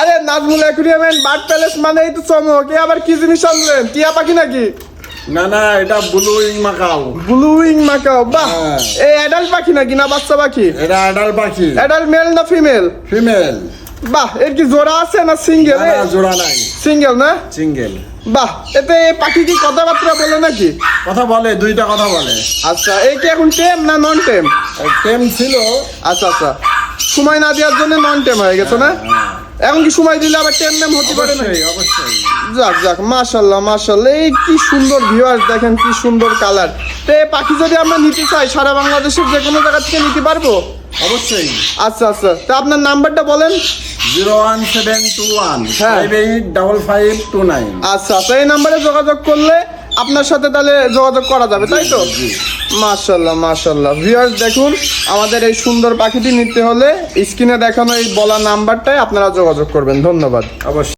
আরে Nazmul aquarium and bird palace মানে এই তো চমক। এ আবার কি জিনিস আনলেন? টিয়া পাখি নাকি? না না এটা blue wing macaw. Blue wing macaw বাহ! হ্যাঁ। এই অ্যাডাল্ট পাখি নাকি না বাচ্চা পাখি? এটা অ্যাডাল্ট পাখি। অ্যাডাল্ট মেল না ফিমেল ফিমেল বাহ এর কি জোড়া আছে না সিঙ্গেল না জোড়া নাই। সিঙ্গেল না? সিঙ্গেল বাহ এতে পাখি কি কথাবার্তা বলে নাকি? কথা বলে দুইটা কথা বলে। আচ্ছা এই কি এখন টেম না নন টেম টেম ছিল। আচ্ছা আচ্ছা। সময় না দেওয়ার জন্য নন টেম হয়ে গেছে না? এখন কি সময় দিলে আবার টেম নেম হতে পারে না? অবশ্যই অবশ্যই। যাক যাক মাশাল্লাহ মাশাল্লাহ এই কি সুন্দর ভিউয়ার্স দেখেন কি সুন্দর কালার তো এই পাখি যদি আমরা নিতে চাই সারা বাংলাদেশের যে কোনো জায়গা থেকে নিতে পারব? অবশ্যই। আচ্ছা আচ্ছা তা আপনার নাম্বারটা বলেন। Zero one seven two one হ্যাঁ। Five eight double five two nine. আচ্ছা আচ্ছা এই নাম্বারে যোগাযোগ করলে আপনার সাথে তাহলে যোগাযোগ করা যাবে তাই তো? মাশাল্লাহ মাশাল্লাহ ভিউয়ার্স দেখুন আমাদের এই সুন্দর পাখিটি নিতে হলে স্ক্রিনে দেখানো এই বলা নাম্বারটাই আপনারা যোগাযোগ করবেন। ধন্যবাদ। অবশ্যই।